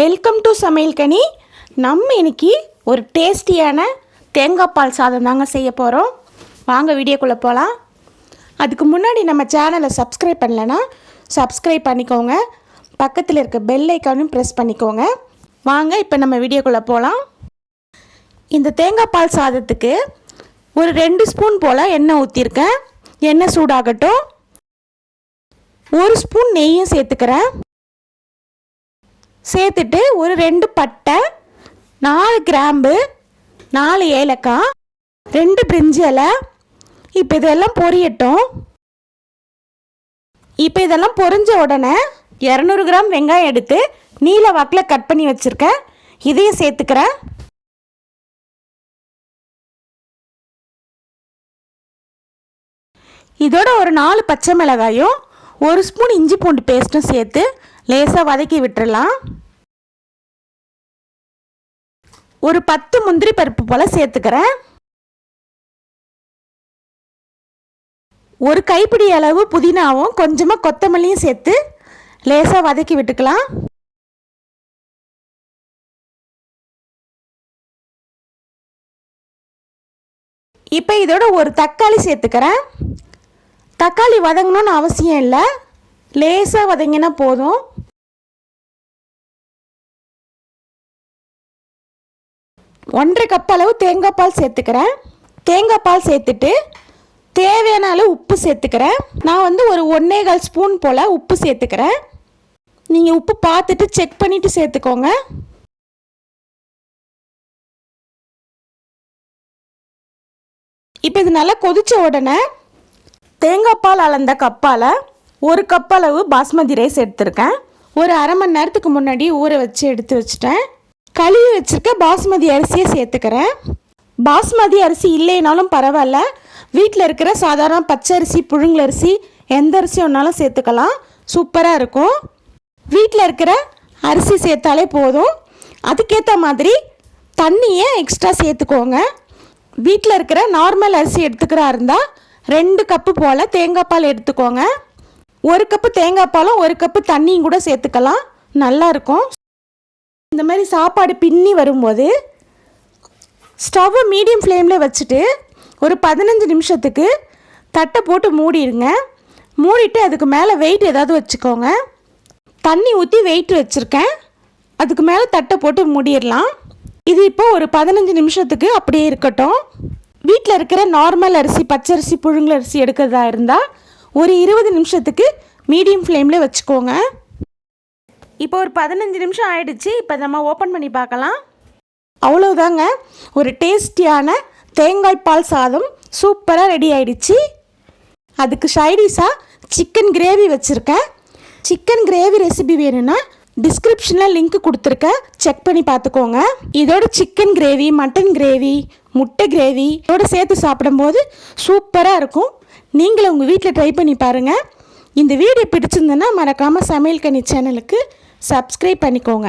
Welcome to சமையல் கனி. நம்ம இன்னைக்கு ஒரு டேஸ்டியான தேங்காய் பால் சாதம் தாங்க செய்ய போகிறோம் வாங்க வீடியோக்குள்ளே போகலாம் அதுக்கு முன்னாடி நம்ம சேனலை சப்ஸ்கிரைப் பண்ணலைன்னா சப்ஸ்கிரைப் பண்ணிக்கோங்க. பக்கத்தில் இருக்க பெல் ஐக்கானும் ப்ரெஸ் பண்ணிக்கோங்க. வாங்க இப்போ நம்ம வீடியோக்குள்ளே போகலாம் இந்த தேங்காய் பால் சாதத்துக்கு ஒரு ரெண்டு ஸ்பூன் போல் எண்ணெய் ஊற்றிருக்கேன் எண்ணெய் சூடாகட்டும். ஒரு ஸ்பூன் நெய்யும் சேர்த்துக்கிறேன். சேர்த்துட்டு ஒரு ரெண்டு பட்டை நாலு கிராம்பு நாலு ஏலக்காய் ரெண்டு பிரிஞ்சி இலை. இப்போ இதெல்லாம் பொரியட்டும். இப்போ இதெல்லாம் பொரிஞ்ச உடனே இரநூறு கிராம் வெங்காயம் எடுத்து நீல வாக்கில் கட் பண்ணி வச்சுருக்கேன் இதையும் சேர்த்துக்கிறேன் இதோட ஒரு நாலு பச்சை மிளகாயும் ஒரு ஸ்பூன் இஞ்சி பூண்டு பேஸ்ட்டும் சேர்த்து லேசாக வதக்கி விட்டுறலாம். ஒரு பத்து முந்திரி பருப்பு போல் சேர்த்துக்கிறேன். ஒரு கைப்பிடி அளவு புதினாவும் கொஞ்சமாக கொத்தமல்லியும் சேர்த்து லேசாக வதக்கி விட்டுக்கலாம். இப்போ இதோட ஒரு தக்காளி சேர்த்துக்கிறேன். தக்காளி வதங்கணும்னு அவசியம் இல்லை. லேசாக வதங்கினா போதும். ஒன்றரை கப் அளவு தேங்காய் பால் சேர்த்துக்கிறேன். தேங்காய் பால் சேர்த்துட்டு தேவையான அளவு உப்பு சேர்த்துக்கிறேன். நான் வந்து ஒரு ஒன்றே கால் ஸ்பூன் போல் உப்பு சேர்த்துக்கிறேன். நீங்கள் உப்பு பார்த்துட்டு செக் பண்ணிவிட்டு சேர்த்துக்கோங்க. இப்போ இது நல்லா கொதித்த உடனே தேங்காய் பால் அளந்த கப்பால் ஒரு கப் அளவு பாஸ்மதி ரைஸ் எடுத்திருக்கேன். ஒரு அரை மணி நேரத்துக்கு முன்னாடி ஊற வச்சு எடுத்து வச்சுட்டேன். கழுவி வச்சுருக்க பாஸ்மதி அரிசியை சேர்த்துக்கிறேன். பாஸ்மதி அரிசி இல்லைனாலும் பரவாயில்ல. வீட்டில் இருக்கிற சாதாரண பச்சை அரிசி புழுங்கலரிசி எந்த அரிசி ஒன்றாலும் சேர்த்துக்கலாம். சூப்பராக இருக்கும். வீட்டில் இருக்கிற அரிசி சேர்த்தாலே போதும். அதுக்கேற்ற மாதிரி தண்ணியை எக்ஸ்ட்ரா சேர்த்துக்கோங்க. வீட்டில் இருக்கிற நார்மல் அரிசி எடுத்துக்கிறா இருந்தால் ரெண்டு கப்பு போல் தேங்காய் பால் எடுத்துக்கோங்க. ஒரு கப்பு தேங்காய் பாலும் ஒரு கப்பு தண்ணியும் கூட சேர்த்துக்கலாம். நல்லாயிருக்கும் இந்த மாதிரி சாப்பாடு பின்னி வரும்போது ஸ்டவ்வை மீடியம் ஃப்ளேமில் வச்சுட்டு ஒரு பதினஞ்சு நிமிஷத்துக்கு தட்டை போட்டு மூடிடுங்க. மூடிட்டு அதுக்கு மேலே வெயிட் ஏதாவது வச்சுக்கோங்க. தண்ணி ஊற்றி வெயிட் வச்சுருக்கேன். அதுக்கு மேலே தட்டை போட்டு மூடிடலாம். இது இப்போ ஒரு பதினஞ்சு நிமிஷத்துக்கு அப்படியே இருக்கட்டும். வீட்டில் இருக்கிற நார்மல் அரிசி பச்சரிசி புழுங்கல் அரிசி எடுக்கிறதா இருந்தால் ஒரு இருபது நிமிஷத்துக்கு மீடியம் ஃப்ளேமில் வச்சுக்கோங்க. இப்போ ஒரு பதினஞ்சு நிமிஷம் ஆயிடுச்சு இப்போ நம்ம ஓப்பன் பண்ணி பார்க்கலாம். அவ்வளோதாங்க ஒரு டேஸ்டியான தேங்காய் பால் சாதம் சூப்பராக ரெடி ஆயிடுச்சு. அதுக்கு சைடிஷாக சிக்கன் கிரேவி வச்சுருக்கேன். சிக்கன் கிரேவி ரெசிபி வேணும்னா டிஸ்கிரிப்ஷனில் லிங்க் கொடுத்துருக்கேன் செக் பண்ணி பார்த்துக்கோங்க. இதோட சிக்கன் கிரேவி மட்டன் கிரேவி முட்டை கிரேவி இதோட சேர்த்து சாப்பிடும்போது சூப்பராக இருக்கும். நீங்களும் உங்கள் வீட்டில் ட்ரை பண்ணி பாருங்கள் இந்த வீடியோ பிடிச்சிருந்ததுன்னா மறக்காமல் சமையல் கனி சேனலுக்கு சப்ஸ்கிரைப் பண்ணிக்கோங்க.